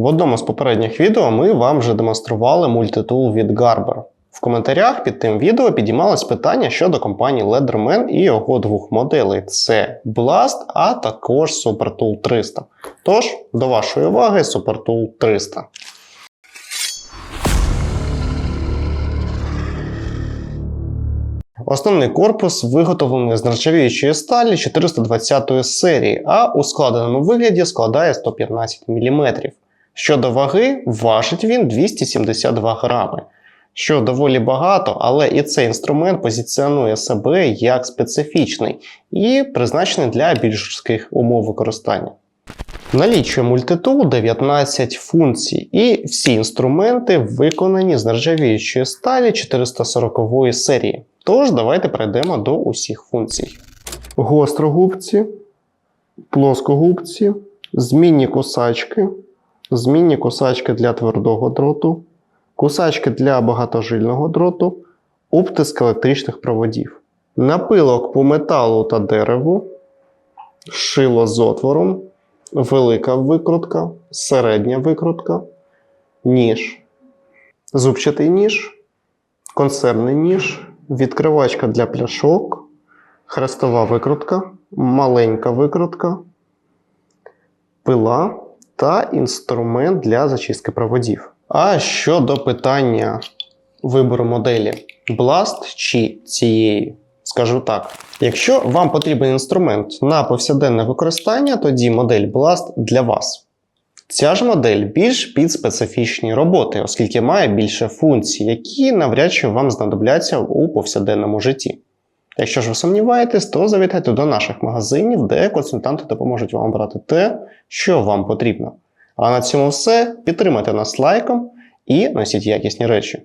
В одному з попередніх відео ми вам вже демонстрували мультитул від Garber. В коментарях під тим відео підіймалось питання щодо компанії Leatherman і його двох моделей: це Blast, а також SuperTool 300. Тож, до вашої уваги, SuperTool 300. Основний корпус виготовлений з нержавіючої сталі 420 серії, а у складеному вигляді складає 115 мм. Щодо ваги, важить він 272 грами, що доволі багато, але і цей інструмент позиціонує себе як специфічний і призначений для більш жорстких умов використання. Налічує мультитул 19 функцій, і всі інструменти виконані з нержавіючої сталі 440 серії. Тож давайте перейдемо до усіх функцій. Гострогубці, плоскогубці, змінні кусачки, змінні кусачки для твердого дроту, кусачки для багатожильного дроту, обтиск електричних проводів, напилок по металу та дереву, шило з отвором, велика викрутка, середня викрутка, ніж, зубчатий ніж, консервний ніж, відкривачка для пляшок, хрестова викрутка, маленька викрутка, пила та інструмент для зачистки проводів. А щодо питання вибору моделі Blast чи цієї, скажу так: якщо вам потрібен інструмент на повсякденне використання, тоді модель Blast для вас. Ця ж модель більш під специфічні роботи, оскільки має більше функцій, які навряд чи вам знадобляться у повсякденному житті. Якщо ж ви сумніваєтесь, то завітайте до наших магазинів, де консультанти допоможуть вам обрати те, що вам потрібно. А на цьому все. Підтримайте нас лайком і носіть якісні речі.